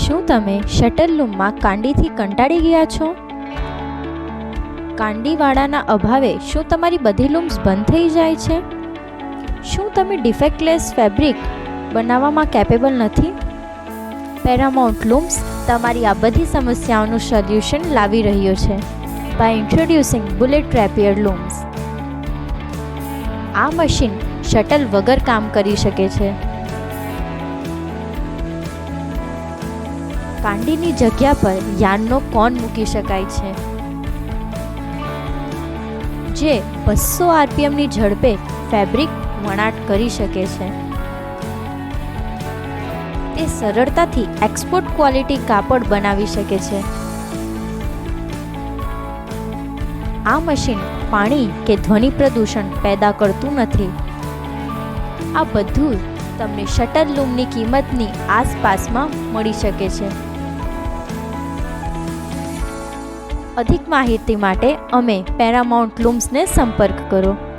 શું તમે શટલ લૂમમાં કાંડીથી કંટાળી ગયા છો? કાંડીવાળાના અભાવે શું તમારી બધી લૂમ્સ બંધ થઈ જાય છે? શું તમે ડિફેક્ટલેસ ફેબ્રિક બનાવવામાં કેપેબલ નથી? પેરામાઉન્ટ લૂમ્સ તમારી આ બધી સમસ્યાઓનું સોલ્યુશન લાવી રહ્યો છે by introducing bullet rapier looms આ મશીન શટલ વગર કામ કરી શકે છે. કાંડીની જગ્યા પર યાનનો કોન મૂકી શકાય છે? જે બસો આરપીએમની ઝડપે ફેબ્રિક વણાટ કરી શકે છે. તે સરળતાથી એક્સપોર્ટ ક્વોલિટી કાપડ બનાવી શકે છે. આ મશીન પાણી કે ધ્વનિ પ્રદૂષણ પેદા કરતું નથી. આ બધું તમને શટલ લૂમની કિંમતની આસપાસમાં મળી શકે છે. અધિક માહિતી માટે અમે પેરામાઉન્ટ લૂમ્સને સંપર્ક કરો.